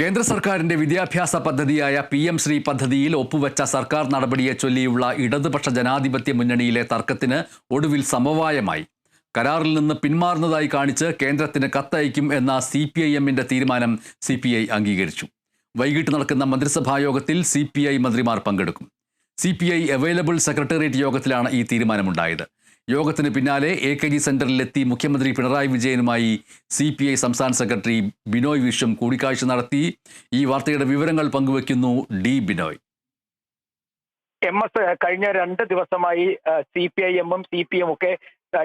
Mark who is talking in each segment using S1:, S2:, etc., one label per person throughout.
S1: കേന്ദ്ര സർക്കാരിന്റെ വിദ്യാഭ്യാസ പദ്ധതിയായ പി എം ശ്രീ പദ്ധതിയിൽ ഒപ്പുവെച്ച സർക്കാർ നടപടിയെ ചൊല്ലിയുള്ള ഇടതുപക്ഷ ജനാധിപത്യ മുന്നണിയിലെ തർക്കത്തിന് ഒടുവിൽ സമവായമായി. കരാറിൽ നിന്ന് പിന്മാറുന്നതായി കാണിച്ച് കേന്ദ്രത്തിന് കത്തയക്കും എന്ന സി പി ഐ എമ്മിന്റെ തീരുമാനം സി പി ഐ അംഗീകരിച്ചു. വൈകിട്ട് നടക്കുന്ന മന്ത്രിസഭായോഗത്തിൽ സി പി ഐ മന്ത്രിമാർ പങ്കെടുക്കും. C P I available secretariat യോഗത്തിലാണ് ഈ തീരുമാനമുണ്ടായത്. യോഗത്തിന് പിന്നാലെ എ കെ ജി സെന്ററിലെത്തി മുഖ്യമന്ത്രി പിണറായി വിജയനുമായി സി പി ഐ സംസ്ഥാന സെക്രട്ടറി ബിനോയ് വിശ്വം കൂടിക്കാഴ്ച നടത്തി. ഈ വാർത്തയുടെ വിവരങ്ങൾ പങ്കുവയ്ക്കുന്നു ഡി ബിനോയ്.
S2: എം എസ് കഴിഞ്ഞ രണ്ട് ദിവസമായി സി പി ഐ എമ്മും സി പി എം ഒക്കെ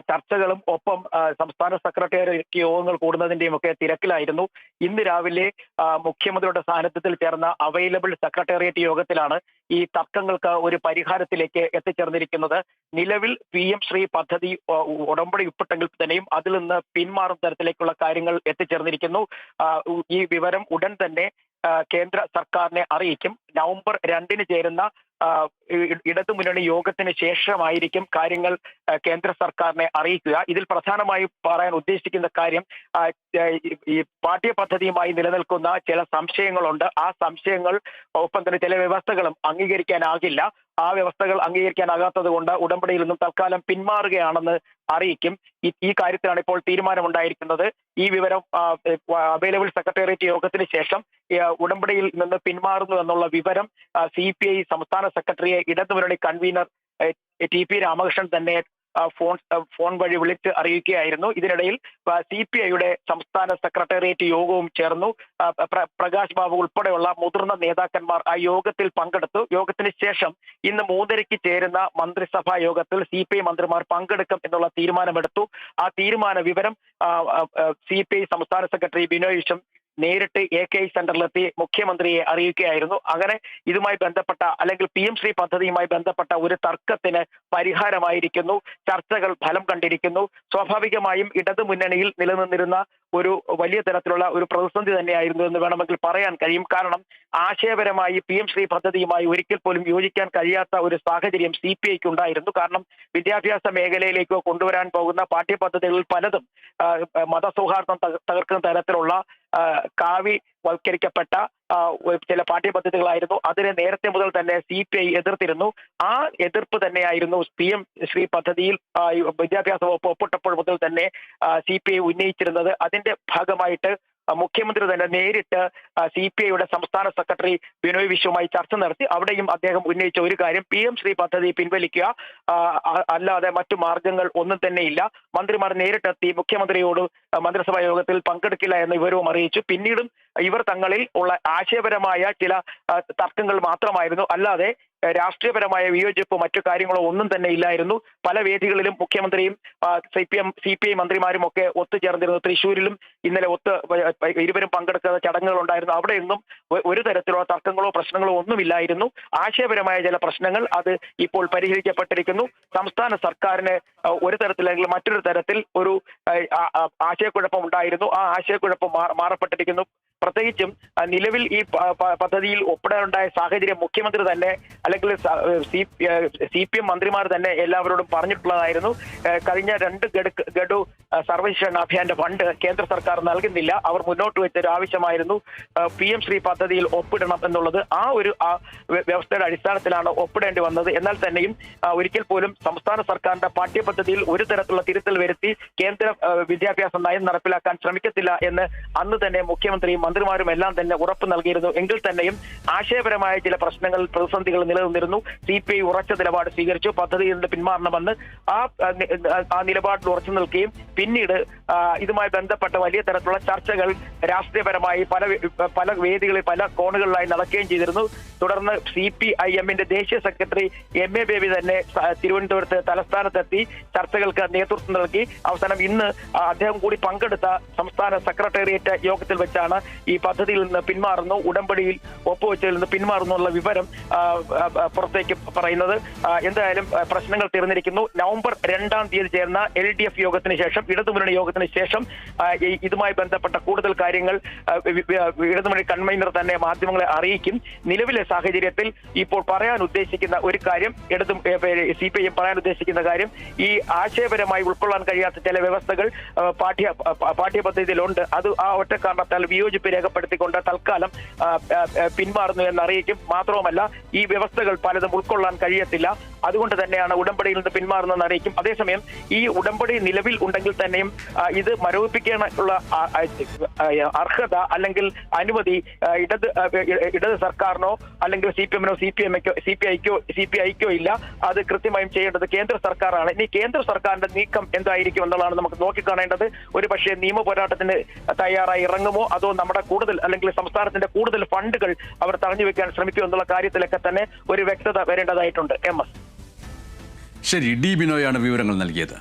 S2: ചർച്ചകളും ഒപ്പം സംസ്ഥാന സെക്രട്ടേറിയറ്റ് യോഗങ്ങൾ കൂടുന്നതിന്റെയും ഒക്കെ തിരക്കിലായിരുന്നു. ഇന്ന് രാവിലെ മുഖ്യമന്ത്രിയുടെ സാന്നിധ്യത്തിൽ ചേർന്ന അവൈലബിൾ സെക്രട്ടേറിയറ്റ് യോഗത്തിലാണ് ഈ തർക്കങ്ങൾക്ക് ഒരു പരിഹാരത്തിലേക്ക് എത്തിച്ചേർന്നിരിക്കുന്നത്. നിലവിൽ പി എം ശ്രീ പദ്ധതി ഉടമ്പടി ഉൾപ്പെട്ടെങ്കിൽ തന്നെയും അതിൽ നിന്ന് പിന്മാറും തരത്തിലേക്കുള്ള കാര്യങ്ങൾ എത്തിച്ചേർന്നിരിക്കുന്നു. ഈ വിവരം ഉടൻ തന്നെ കേന്ദ്ര സർക്കാരിനെ അറിയിക്കും. നവംബർ രണ്ടിന് ചേരുന്ന ഇടതുമുന്നണി യോഗത്തിന് ശേഷമായിരിക്കും കാര്യങ്ങൾ കേന്ദ്ര സർക്കാരിനെ അറിയിക്കുക. ഇതിൽ പ്രധാനമായും പറയാൻ ഉദ്ദേശിക്കുന്ന കാര്യം ഈ- പാഠ്യ പദ്ധതിയുമായി നിലനിൽക്കുന്ന ചില സംശയങ്ങളുണ്ട്. ആ സംശയങ്ങൾ ഒപ്പം തന്നെ ചില വ്യവസ്ഥകളും അംഗീകരിക്കാനാകില്ല. ആ വ്യവസ്ഥകൾ അംഗീകരിക്കാനാകാത്തത് കൊണ്ട് ഉടമ്പടിയിൽ നിന്നും തൽക്കാലം പിന്മാറുകയാണെന്ന് അറിയിക്കും. ഈ- കാര്യത്തിലാണ് ഇപ്പോൾ തീരുമാനമുണ്ടായിരിക്കുന്നത്. ഈ വിവരം അവൈലബിൾ സെക്രട്ടേറിയറ്റ് യോഗത്തിന് ശേഷം ഉടമ്പടിയിൽ നിന്ന് പിന്മാറുന്നു എന്നുള്ള വിവരം സി സംസ്ഥാന സെക്രട്ടറിയെ ഇടതുമുന്നണി കൺവീനർ ടി പി രാമകൃഷ്ണൻ തന്നെ ഫോൺ ഫോൺ വഴി വിളിച്ച് അറിയിക്കുകയായിരുന്നു. ഇതിനിടയിൽ സി പി ഐയുടെ സംസ്ഥാന സെക്രട്ടേറിയറ്റ് യോഗവും ചേർന്നു. പ്രകാശ് ബാബു ഉൾപ്പെടെയുള്ള മുതിർന്ന നേതാക്കന്മാർ ആ യോഗത്തിൽ പങ്കെടുത്തു. യോഗത്തിന് ശേഷം ഇന്ന് മൂന്നരയ്ക്ക് ചേരുന്ന മന്ത്രിസഭാ യോഗത്തിൽ സി പി ഐ മന്ത്രിമാർ പങ്കെടുക്കും എന്നുള്ള തീരുമാനമെടുത്തു. ആ തീരുമാന വിവരം സി പി ഐ സംസ്ഥാന സെക്രട്ടറി ബിനോയ് വിശ്വം നേരിട്ട് എ കെ ഐ സെന്ററിലെത്തി മുഖ്യമന്ത്രിയെ അറിയിക്കുകയായിരുന്നു. അങ്ങനെ ഇതുമായി ബന്ധപ്പെട്ട അല്ലെങ്കിൽ പി എം ശ്രീ പദ്ധതിയുമായി ബന്ധപ്പെട്ട ഒരു തർക്കത്തിന് പരിഹാരമായിരിക്കുന്നു. ചർച്ചകൾ ഫലം കണ്ടിരിക്കുന്നു. സ്വാഭാവികമായും ഇടതു മുന്നണിയിൽ നിലനിന്നിരുന്ന ഒരു വലിയ തരത്തിലുള്ള ഒരു പ്രതിസന്ധി തന്നെയായിരുന്നു എന്ന് വേണമെങ്കിൽ പറയാൻ കഴിയും. കാരണം ആശയപരമായി പി എം ശ്രീ പദ്ധതിയുമായി ഒരിക്കൽ പോലും യോജിക്കാൻ കഴിയാത്ത ഒരു സാഹചര്യം സി പി ഐക്ക് ഉണ്ടായിരുന്നു. കാരണം വിദ്യാഭ്യാസ മേഖലയിലേക്കോ കൊണ്ടുവരാൻ പോകുന്ന പാഠ്യപദ്ധതികളിൽ പലതും മതസൗഹാർദ്ദം തകർക്കുന്ന തരത്തിലുള്ള കാവി വൽക്കരിക്കപ്പെട്ട ചില പാഠ്യപദ്ധതികളായിരുന്നു. അതിനെ നേരത്തെ മുതൽ തന്നെ സി പി ഐ എതിർത്തിരുന്നു. ആ എതിർപ്പ് തന്നെയായിരുന്നു പി എം ശ്രീ പദ്ധതിയിൽ വിദ്യാഭ്യാസ വകുപ്പ് ഒപ്പിട്ടപ്പോൾ മുതൽ തന്നെ സി പി ഐ ഉന്നയിച്ചിരുന്നത്. അതിന്റെ ഭാഗമായിട്ട് മുഖ്യമന്ത്രി തന്നെ നേരിട്ട് സി പി ഐയുടെ സംസ്ഥാന സെക്രട്ടറി ബിനോയ് വിശ്വമായി ചർച്ച നടത്തി. അവിടെയും അദ്ദേഹം ഉന്നയിച്ച ഒരു കാര്യം പി എം ശ്രീ പദ്ധതി പിൻവലിക്കുക അല്ലാതെ മറ്റു മാർഗങ്ങൾ ഒന്നും തന്നെയില്ല. മന്ത്രിമാർ നേരിട്ടെത്തി മുഖ്യമന്ത്രിയോട് മന്ത്രിസഭാ യോഗത്തിൽ പങ്കെടുക്കില്ല എന്ന വിവരവും അറിയിച്ചു. പിന്നീടും ഇവർ തങ്ങളിൽ ഉള്ള ആശയപരമായ ചില തർക്കങ്ങൾ മാത്രമായിരുന്നു. അല്ലാതെ രാഷ്ട്രീയപരമായ വിയോജിപ്പോ മറ്റു കാര്യങ്ങളോ ഒന്നും തന്നെ ഇല്ലായിരുന്നു. പല വേദികളിലും മുഖ്യമന്ത്രിയും C P M C P I മന്ത്രിമാരും ഒക്കെ ഒത്തുചേർന്നിരുന്നു. തൃശ്ശൂരിലും ഇന്നലെ ഒത്ത് ഇരുവരും പങ്കെടുക്കുന്ന ചടങ്ങുകൾ ഉണ്ടായിരുന്നു അവിടെയൊന്നും ഒരു തരത്തിലുള്ള തർക്കങ്ങളോ പ്രശ്നങ്ങളോ ഒന്നുമില്ലായിരുന്നു. ആശയപരമായ ചില പ്രശ്നങ്ങൾ അത് ഇപ്പോൾ പരിഹരിക്കപ്പെട്ടിരിക്കുന്നു. സംസ്ഥാന സർക്കാരിന് ഒരു തരത്തിലെങ്കിലും മറ്റൊരു തരത്തിൽ ഒരു ആശയക്കുഴപ്പം ഉണ്ടായിരുന്നു ആ ആശയക്കുഴപ്പം മാറപ്പെട്ടിരിക്കുന്നു. പ്രത്യേകിച്ചും നിലവിൽ ഈ പദ്ധതിയിൽ ഒപ്പിടാനുണ്ടായ സാഹചര്യം മുഖ്യമന്ത്രി തന്നെ അല്ലെങ്കിൽ സി പി എം മന്ത്രിമാർ തന്നെ എല്ലാവരോടും പറഞ്ഞിട്ടുള്ളതായിരുന്നു. കഴിഞ്ഞ രണ്ട് ഗഡു സർവശിക്ഷണ അഭിയാന്റെ ഫണ്ട് കേന്ദ്ര സർക്കാർ നൽകുന്നില്ല. അവർ മുന്നോട്ട് വെച്ച ഒരു ആവശ്യമായിരുന്നു. പി എം ശ്രീ പദ്ധതിയിൽ ഒപ്പിടണം എന്നുള്ളത്. ആ ഒരു വ്യവസ്ഥയുടെ അടിസ്ഥാനത്തിലാണ് ഒപ്പിടേണ്ടി വന്നത്. എന്നാൽ തന്നെയും ഒരിക്കൽ പോലും സംസ്ഥാന സർക്കാരിന്റെ പാഠ്യപദ്ധതിയിൽ ഒരു തരത്തിലുള്ള തിരുത്തൽ വരുത്തി കേന്ദ്ര വിദ്യാഭ്യാസ നയം നടപ്പിലാക്കാൻ ശ്രമിക്കത്തില്ല എന്ന് അന്ന് തന്നെ മുഖ്യമന്ത്രിയും മന്ത്രിമാരും എല്ലാം തന്നെ ഉറപ്പ് നൽകിയിരുന്നു. എങ്കിൽ തന്നെയും ആശയപരമായ ചില പ്രശ്നങ്ങൾ പ്രതിസന്ധികൾ നിലനിന്നിരുന്നു. സി പി ഐ ഉറച്ച നിലപാട് സ്വീകരിച്ചു. പദ്ധതിയിൽ നിന്ന് പിന്മാറണമെന്ന് ആ ആ, നിലപാടിൽ ഉറച്ചു നിൽക്കുകയും പിന്നീട് ഇതുമായി ബന്ധപ്പെട്ട വലിയ തരത്തിലുള്ള ചർച്ചകൾ രാഷ്ട്രീയപരമായി പല പല വേദികളിൽ പല കോണുകളിലായി നടക്കുകയും ചെയ്തിരുന്നു. തുടർന്ന് സി പി ഐ എമ്മിന്റെ ദേശീയ സെക്രട്ടറി എം എ ബേബി തന്നെ തിരുവനന്തപുരത്ത് തലസ്ഥാനത്തെത്തി ചർച്ചകൾക്ക് നേതൃത്വം നൽകി. അവസാനം ഇന്ന് അദ്ദേഹം കൂടി പങ്കെടുത്ത സംസ്ഥാന സെക്രട്ടേറിയറ്റ് യോഗത്തിൽ വെച്ചാണ് ഈ പദ്ധതിയിൽ നിന്ന് പിന്മാറുന്നു. ഉടമ്പടിയിൽ ഒപ്പുവെച്ചതിൽ നിന്ന് പിന്മാറുന്നു എന്നുള്ള വിവരം പുറത്തേക്ക് പറയുന്നത്. എന്തായാലും പ്രശ്നങ്ങൾ തീർന്നിരിക്കുന്നു. നവംബർ രണ്ടാം തീയതി ചേർന്ന എൽ ഡി എഫ് യോഗത്തിന് ശേഷം ഇടതുമുന്നണി യോഗത്തിന് ശേഷം ഇതുമായി ബന്ധപ്പെട്ട കൂടുതൽ കാര്യങ്ങൾ ഇടതുമുന്നണി കൺവൈനർ തന്നെ മാധ്യമങ്ങളെ അറിയിക്കും. നിലവിലെ സാഹചര്യത്തിൽ ഇപ്പോൾ പറയാൻ ഉദ്ദേശിക്കുന്ന ഒരു കാര്യം ഇടതു സി പി ഐ പറയാൻ ഉദ്ദേശിക്കുന്ന കാര്യം ഈ ആശയപരമായി ഉൾക്കൊള്ളാൻ കഴിയാത്ത ചില വ്യവസ്ഥകൾ പാഠ്യ പാഠ്യപദ്ധതിയിലുണ്ട് അത് ആ ഒറ്റ കാരണത്താൽ വിയോജിപ്പ് യോജിപ്പ് രേഖപ്പെടുത്തിക്കൊണ്ട് തൽക്കാലം പിന്മാറുന്നു എന്ന് അറിയിക്കും. മാത്രവുമല്ല ഈ വ്യവസ്ഥകൾ പലതും ഉൾക്കൊള്ളാൻ കഴിയത്തില്ല. അതുകൊണ്ട് തന്നെയാണ് ഉടമ്പടിയിൽ നിന്ന് പിന്മാറുന്നതെന്ന് അറിയിക്കും. അതേസമയം ഈ ഉടമ്പടി നിലവിൽ ഉണ്ടെങ്കിൽ തന്നെയും ഇത് മരവിപ്പിക്കാനുള്ള അർഹത അല്ലെങ്കിൽ അനുമതി ഇടത് ഇടത് സർക്കാരിനോ അല്ലെങ്കിൽ സി പി എമ്മിനോ സി പി എമ്മയ്ക്കോ സി പി ഐക്കോ സി പി ഐക്കോ ഇല്ല. അത് കൃത്യമായും ചെയ്യേണ്ടത് കേന്ദ്ര സർക്കാരാണ്. ഇനി കേന്ദ്ര സർക്കാരിന്റെ നീക്കം എന്തായിരിക്കും എന്നുള്ളതാണ് നമുക്ക് നോക്കിക്കാണേണ്ടത്. ഒരു പക്ഷേ നിയമ പോരാട്ടത്തിന് തയ്യാറായി ഇറങ്ങുമോ? അതോ നമ്മുടെ കൂടുതൽ അല്ലെങ്കിൽ സംസ്ഥാനത്തിന്റെ കൂടുതൽ ഫണ്ടുകൾ അവർ തടഞ്ഞു വെക്കാൻ ശ്രമിക്കും എന്നുള്ള കാര്യത്തിലൊക്കെ തന്നെ ഒരു വ്യക്തത വരേണ്ടതായിട്ടുണ്ട്. M S.
S1: ശരി ഡി ബിനോയാണ് വിവരങ്ങൾ നൽകിയത്.